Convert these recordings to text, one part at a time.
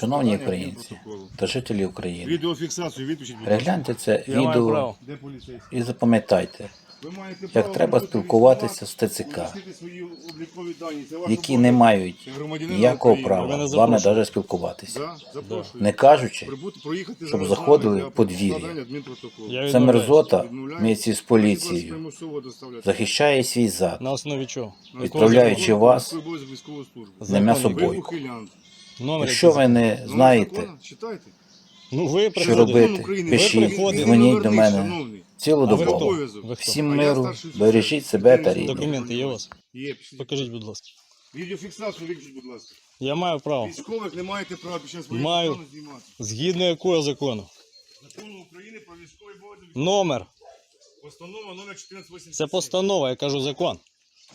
Шановні українці та жителі України, перегляньте це відео і запам'ятайте, як треба спілкуватися з ТЦК, які не мають ніякого права з вами навіть спілкуватися, не кажучи, щоб заходили в подвір'я. це мерзота вместе з поліцією. захищає свій зад, відправляючи вас на м'ясо Номер Якщо ви не знаєте, Читайте. Ну ви що приходите. робити, пишіть, дзвоніть до мене цілодобово. Всім миру, бережіть себе та Документи рідних. Документи є у вас? Є. пишіть. Покажіть, будь ласка. Відеофіксацію виключіть, будь ласка. Я маю право. Військових не маєте права під час Маю. стану знімати. Згідно якого закону? Закону України про військовий обов'язок. Номер. Постанова номер 1487. Це постанова, я кажу закон.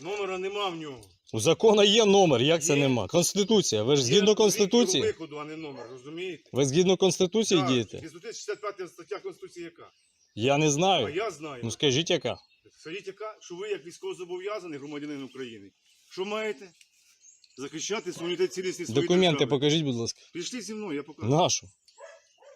Номера нема в нього. У закону є номер, як це Є. нема? Конституція. Ви ж згідно Конституції? виходу, а не номер, розумієте? Ви згідно Конституції Так, дієте? 65 стаття Конституції яка? Я не А знаю. я знаю. Ну скажіть яка? Скажіть, яка, що ви як військовозобов'язаний громадянин України, що маєте? Захищати суверенітет цілісність своєї Документи держави. покажіть, будь ласка. Пішли зі мною, я покажу. Нашу.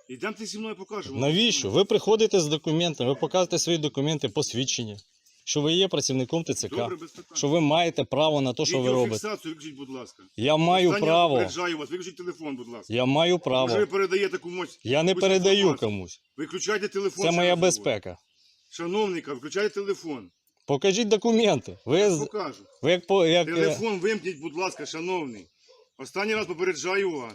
Ідемте зі мною, я покажу. вам. Навіщо? Ви приходите з документами, ви показуєте свої документи, посвідчення, що ви є працівником ТЦК, Добре, без питань. що ви маєте право на те, що ви робите. Відеофіксацію виключіть, будь ласка. Я маю Останнє право. попереджаю вас, виключіть телефон, будь ласка. Я маю Може, ви передаєте комусь. Я не якусь передаю інформацію. комусь. Виключайте телефон. Це моя безпека. Шановника, включайте телефон. Покажіть документи. Ви, з- Покажу. ви як, по- як е, Телефон вимкніть, будь ласка, шановний. Останній раз попереджаю вас.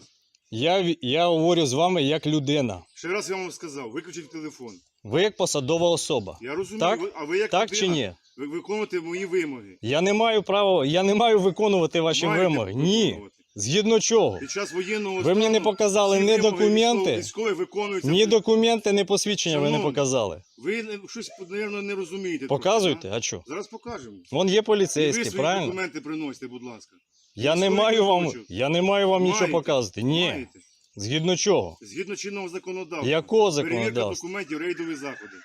я, я говорю з вами як людина. Ще раз я вам сказав, виключіть телефон. Ви як посадова особа. Я розумію, Так? ви- а ви як Так людина, чи ні? Ви виконуєте мої вимоги. Я не маю права, я не маю виконувати ваші Маєте вимоги. Ні. виконувати. Згідно чого? Під час воєнного Ви мені не показали всі ні вимоги документи, військових- військових виконуються. Ні документи, ні посвідчення ви не Шановний, показали. Ви не- щось, мабуть, не розумієте. Показуйте, а що? Зараз покажемо. Вон є І ви поліцейські, свої правильно? документи приносите, будь ласка. Я не маю вам, я не маю вам нічого Маєте. показувати. Ні. Маєте. Згідно чого? Згідно чинного законодавства. Якого Перевірка законодавства? документів, рейдові заходи.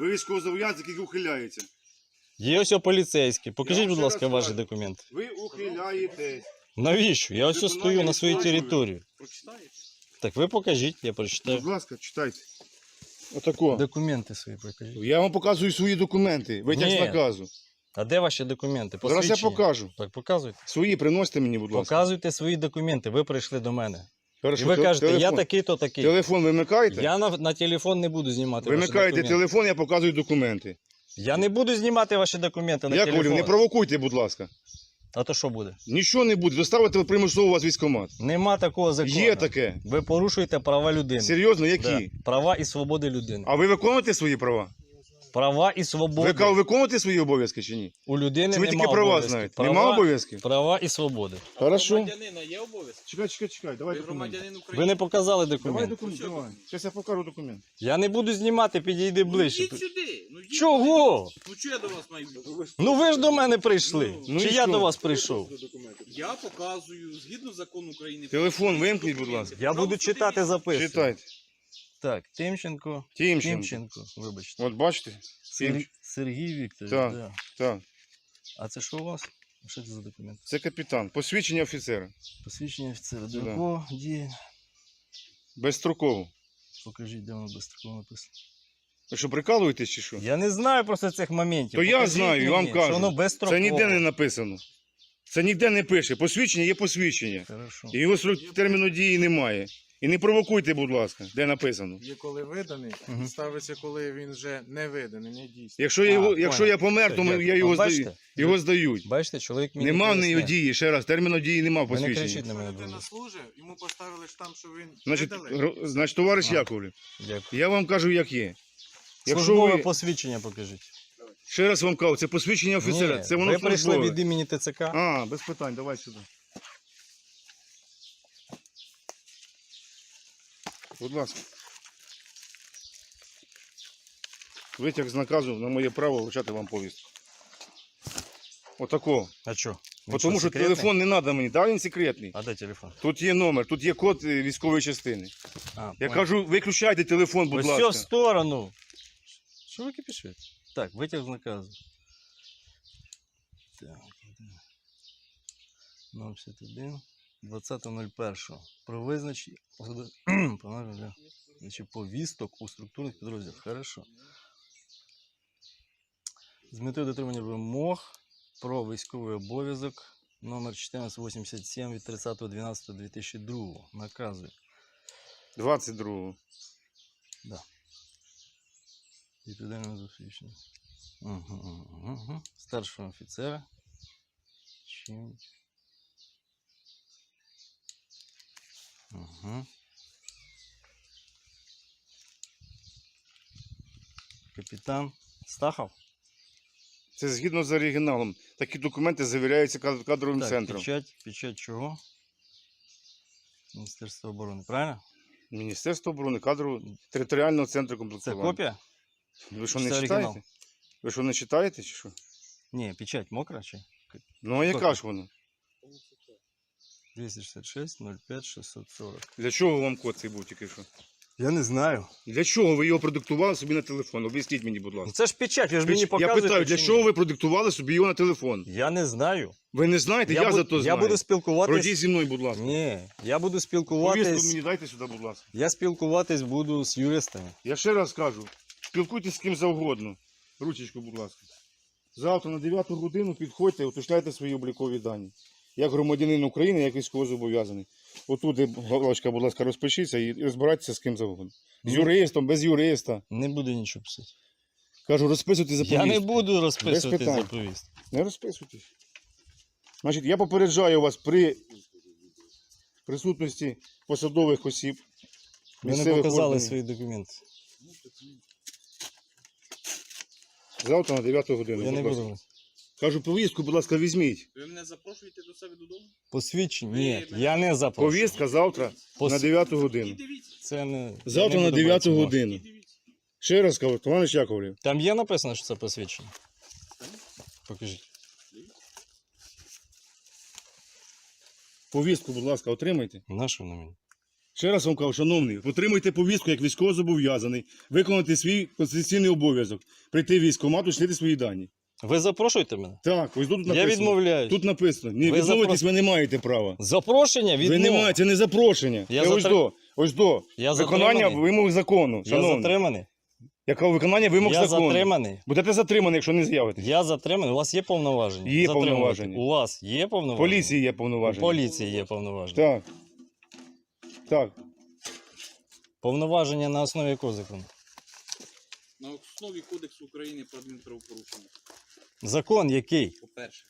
Ви військовозобов'язаний, який ухиляється. Є ось поліцейські. Покажіть, вам будь ще ласка, раз ваші кажу. документи. Ви ухиляєтесь. Навіщо? Я ось стою на своїй території. Прочитаєте? Так ви покажіть, я прочитаю. Будь ласка, читайте. Отако. Документи свої покажіть. Я вам показую свої документи. Витяг з наказу. А де ваші документи? Зараз я Посвідчення? покажу. Так показуйте. Свої приносите мені, будь ласка. Показуйте свої документи. Ви прийшли до мене. Хорошо, І ви те- кажете, я телефон. такий, то такий. Телефон вимикаєте? Я на, на телефон не буду знімати ваші Вимикаєте документи. телефон, я показую документи. Я не буду знімати ваші документи на Я телефон. говорю, не провокуйте, будь ласка. А то що буде? Нічого не буде. Доставити примусово вас військкомат. Нема такого закону. Є таке. Ви порушуєте права людини. Серйозно, які? Да. Права і свободи людини. А ви виконуєте свої права? Права і свободи. Ви ка- виконуєте свої обов'язки чи ні? У людини Чи ви нема тільки права обов'язків. знаєте? Права, Нема обов'язків? Права і свободи. Хорошо. Громадянина є обов'язок? Чекай, чекай, чекай. Давай Ви громадянин Ви не показали Давай документи, давай. Зараз я покажу документ. Я не буду знімати, підійди ближче. Йдіть сюди. Ну, йдіть Чого? Ну чого я до вас маю бути? Ну ви ж до мене прийшли. Ну Чи і я що? до вас прийшов? Я показую згідно закону України. Телефон вимкніть, будь ласка. Я буду читати, записувати. Читайте. Так, Тимченко. Тімченко. Тимченко, вибачте. От бачите? Сер... Тимч- Сергій Вікторович, Так. да. Так. А це що у вас? Що це за документ? Це капітан. Посвідчення офіцера. Посвідчення офіцера. До Да. якого діє? Безстроково. Покажіть, де воно безстроково написано. Ви що, прикалуєтесь чи що? Я не знаю просто цих моментів. То я Покажіть знаю, і вам мені, кажу. Що воно Це ніде не написано. Це ніде не пише. Посвідчення є посвідчення. Хорошо. І його срок терміну дії немає. І не провокуйте, будь ласка, де написано. Є коли виданий, Мгм. ставиться, коли він вже не виданий, не дійсний. Якщо, я А, його, понял. якщо я помер, то ми- я його, здаю, бачите? його здають. Бачите, чоловік мені Нема в неї пояснив. дії, ще раз, терміну дії нема в Ви не посвідченні. кричіть на мене, будь Людина ласка. служить, йому поставили штамп, що він Значить, гро- значить, товариш А. Яковлев, Дякую. я вам кажу, як є. Якщо Службове ви, посвідчення покажіть. ще раз вам кажу, це посвідчення офіцера, Ні, це воно ви прийшли службове. від імені ТЦК. А, без питань, давай сюди. Будь ласка. Витяг з наказу на моє право вручати вам повістку. Отако. А що? Бо Тому що телефон не треба мені, да, він секретний. А де телефон? Тут є номер, тут є код е, військової частини. А, Я понял. кажу, виключайте телефон, будь Ось ласка. все в сторону. Що ви кипішуєте? Так, витяг з наказу. Так, 051, 20.01. Про визначення повісток у структурних підрозділах. Хорошо. З метою дотримання вимог про військовий обов'язок номер 1487 від 30.12.2002 наказує 22-го. відповідальному засвідчення. Угу, угу, угу. Старшого офіцера. Чим. Угу. Капітан Стахов. Це згідно з оригіналом. Такі документи завіряються кадровим Так, центром. печать, печать чого? Міністерство оборони, правильно? Міністерство оборони, кадрового територіального центру Це копія? Ви що Це не оригінал. читаєте? Ви що не читаєте чи що? Ні, печать мокра чи? Ну а яка Копія. ж вона? 266 05 640. Для чого вам код цей був тільки що? Я не знаю. Для чого ви його продиктували собі на телефон? Об'ясніть мені, будь Ну ласка. це ж печать, ви ж мені Я показуєте. питаю, для чи ні? чого ви продиктували собі його на телефон? Я не знаю. Ви не знаєте, я, бу- зато я знаю. буду спілкуватись. Пройдіть зі мною, будь ласка. Ні, я буду Повістку спілкуватись. мені дайте сюди, будь ласка. Я спілкуватись буду з юристами. Я ще раз кажу, спілкуйтесь з ким завгодно. Ручечку, будь ласка. Завтра на 9 годину підходьте, уточняйте свої облікові дані. Як громадянин України, як військовозобов'язаний. Отут, галочка, будь ласка, розпишіться і розбирайтеся з ким завгодно. З юристом, без юриста. Не буду нічого писати. Кажу, розписуйте за Я не буду розписувати питань. за повістку. Не розписуйтесь. Значить, я попереджаю вас при присутності посадових осіб. Ви не показали органів. свої документи. Завтра на 9 годину. Я не буду. Кажу, повістку, будь ласка, візьміть. Ви мене запрошуєте до себе додому? Посвідчення? Ні, мене- я не запрошую. Повістка завтра Пос- на 9 І годину. дивіться, Це не... Завтра я не на 9 брати і годину. дивіться. Ще раз кажу, товариш Яковлів. Там є написано, що це посвідчення? Покажіть. Повістку, будь ласка, отримайте. На що на мені? Ще раз вам кажу, шановний, отримайте повістку як військовозобов'язаний, виконати свій конституційний обов'язок, прийти в військкомат, уточнити свої дані. Ви запрошуєте мене? Так, ось тут написано. Я відмовляюсь. Тут написано. Ні, Ви відмовитись ви не маєте права. Запрошення від Ви не маєте, це не запрошення. Я це ось затр- до. Ось до. Я Виконання затриманий. вимог закону. Я затриманий. Яке виконання вимог Я закону? затриманий. Будете затримані, якщо не з'явитесь. Я затриманий. У вас є повноваження? Є Затримувати? повноваження. У вас є повноваження? Поліції є У повноваження. поліції є повноваження. Так. Так. Повноваження на основі якого закону? На основі Кодексу України про адмінправопорушення. Закон який? По-перше,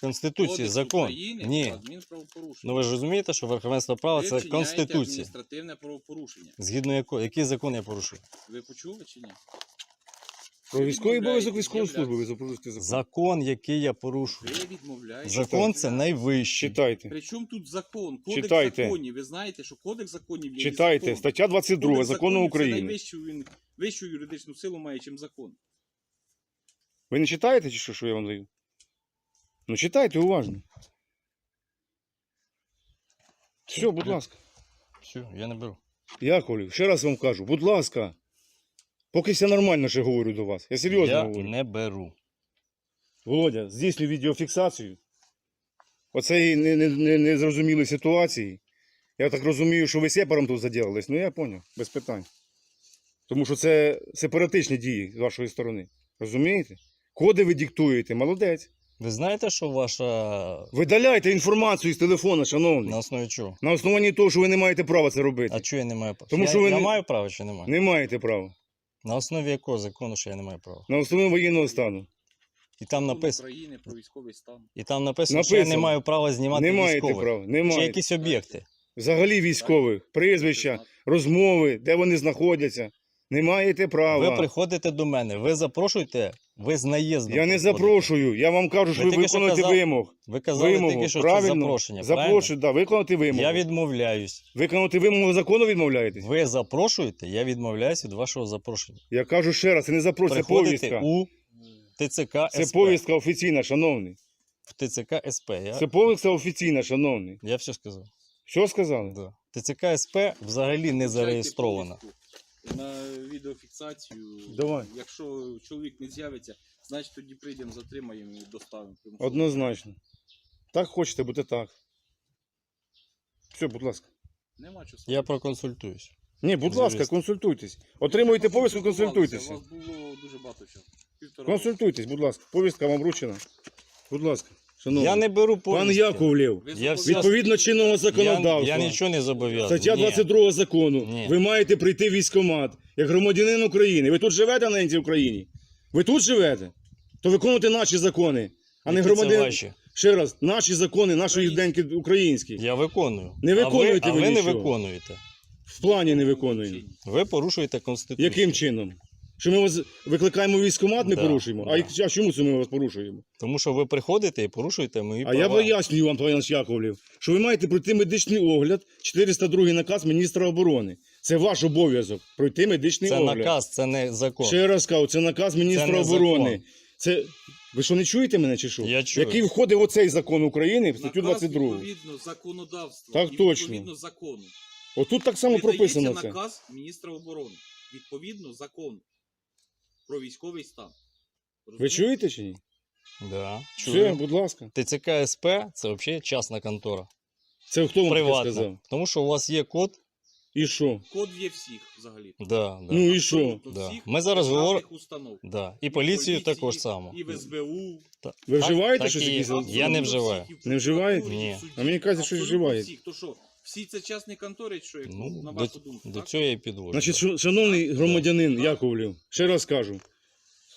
Конституція, Кодекс закон. України Ні. про адмінправопорушення. Ну ви ж розумієте, що верховенство права Ви це вчиняєте конституція. адміністративне правопорушення. Згідно якого, який закон я порушую? Ви почули чи ні? Про військовий обов'язок військової служби ви запорожці закон. Закон, який я порушую. Ви відмовляєтесь. Закон це найвищий. Читайте. Причому тут закон? Кодекс Читайте. законів. Ви знаєте, що кодекс законів є Читайте. закон. Стаття 22 Кодекс закону законів України. Це найвищу, він, вищу юридичну силу має, чим закон. Ви не читаєте чи що, що я вам даю? Ну читайте уважно. Все, будь ласка. Все, я не беру. Яковлів, ще раз вам кажу, будь ласка. Поки все нормально ще говорю до вас. Я серйозно я говорю. не беру. Володя, здійснюй відеофіксацію. Оцеї не- не- не- незрозумілої ситуації. Я так розумію, що ви сепаром тут заділились. Ну я зрозумів, без питань. Тому що це сепаратичні дії з вашої сторони. Розумієте? Коди ви диктуєте, молодець. Ви знаєте, що ваша. Видаляйте інформацію з телефона, шановний. На основі чого? На основанні того, що ви не маєте права це робити. А чого я не маю права? Тому я, що ви я не- маю право чи не маю? Не маєте права. На основі якого закону, що я не маю права? На основі воєнного стану. І там написано, України про військовий стан. і там написано, що я не маю права знімати Не маєте військових. права. Не Чи якісь об'єкти. Взагалі військових, прізвища, розмови, де вони знаходяться. Не маєте права. Ви приходите до мене, ви запрошуєте, ви з наїздом. Я не приходите. запрошую. Я вам кажу, що Ви ви, що виконуєте казали- вимог. Ви казали Вимогу. тільки, що правильно? це запрошення. Запрошую, да, виконати вимогу. Я відмовляюсь. Виконати вимогу закону відмовляєтесь? Ви запрошуєте, я відмовляюсь від вашого запрошення. Я кажу ще раз, це не запрошення, це повістка. у ТЦК СП. Це повістка офіційна, шановний. В ТЦК СП. Я, Це повістка офіційна, шановний. я все сказав. Що сказали? Да. ТЦК СП взагалі не зареєстрована. На відеофіксацію. Давай. Якщо чоловік не з'явиться, значить тоді прийдемо, затримаємо і доставимо. Однозначно. Так хочете, буде так. Все, будь ласка. Нема часу. Я проконсультуюсь. Ні, будь ласка, консультуйтесь. Отримуйте повістку, консультуйтеся. У вас було дуже багато часу. Півтора Консультуйтесь, будь ласка. Повістка вам вручена. Будь ласка, шановний. Я не беру Пан повістки. Яковлев, року. Я все- відповідно чинного законодавства. я нічого не зобов'язаний. Стаття Ні. 22 закону. Ні. Ви маєте прийти в військкомат як громадянин України. Ви тут живете на цій Україні? Ви тут живете? То виконуйте наші закони, а не Які це громадянин. ваші? Ще раз, наші закони, нашої деньки українські. Я виконую. Не виконуєте а ви, ви а ви не нічого. виконуєте. В плані не виконуємо. Ви порушуєте конституцію. Яким чином? Що ми вас викликаємо в військкомат, ми Да, порушуємо? А, да. як- а чому це ми вас порушуємо? Тому що ви приходите і порушуєте мої А права. я пояснюю вам, Павло Яковлів, що ви маєте пройти медичний огляд, 402 наказ міністра оборони. Це ваш обов'язок пройти медичний Це огляд. наказ, це не закон. Ще раз кажу, це наказ міністра Це не оборони. закон. Це ви що не чуєте мене чи що? Я чую. Який входить в оцей закон України в статтю Наказ 22. Відповідно законодавства. Так і точно. Відповідно закону. Отут так само Видається прописано це. наказ міністра оборони. Відповідно закону про військовий стан. Ви Розумієте? чуєте чи ні? Да, Все, будь ласка. ТЦК СП це взагалі частна контора. Це хто вам таке Приватна. сказав? Тому що у вас є код. І що? Код є всіх взагалі. Да, да. Ну і що? Абсолютно Да. всіх Ми зараз державних говоримо- установ. Да. І І поліцію також само. І в СБУ. Та- Ви вживаєте так щось і є. якісь? Я не Абсолютно вживаю. всіх. І в Не вживаєте? прокуратурі, і Ні. в суді. А мені кажуть, що Абсолютно вживаєте. всіх. То що, всі це частні контори, що як, Ну, на до, вашу думку, до так? цього я і підводжу. Значить, шо- шановний громадянин Яковлів, ще раз кажу.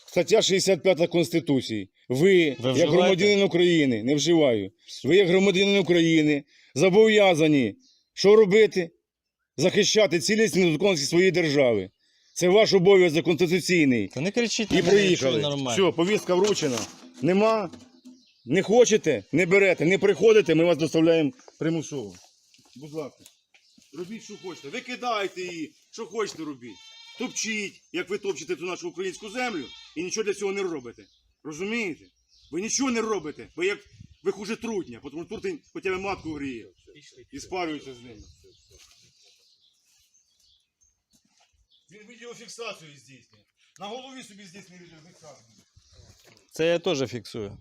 Стаття 65 Конституції. Ви, Ви як вживаєте? громадянин України, не вживаю. Ви, як громадянин України, зобов'язані що робити? Захищати цілісність і недоторканність своєї держави. Це ваш обов'язок конституційний. Та не кричіть І на мене, якщо проїхали. нормально. Все, повістка вручена. Нема. Не хочете, не берете, не приходите, ми вас доставляємо примусово. Будь ласка. Робіть, що хочете. Викидайте її, що хочете робіть. Топчіть, як ви топчете ту нашу українську землю, і нічого для цього не робите. Розумієте? Ви нічого не робите, бо як ви хуже трутня, тому що трутень хоча б матку гріє. І спарюється з ним. Він відеофіксацію здійснює. На голові собі здійснює відеофіксацію. Це я теж фіксую.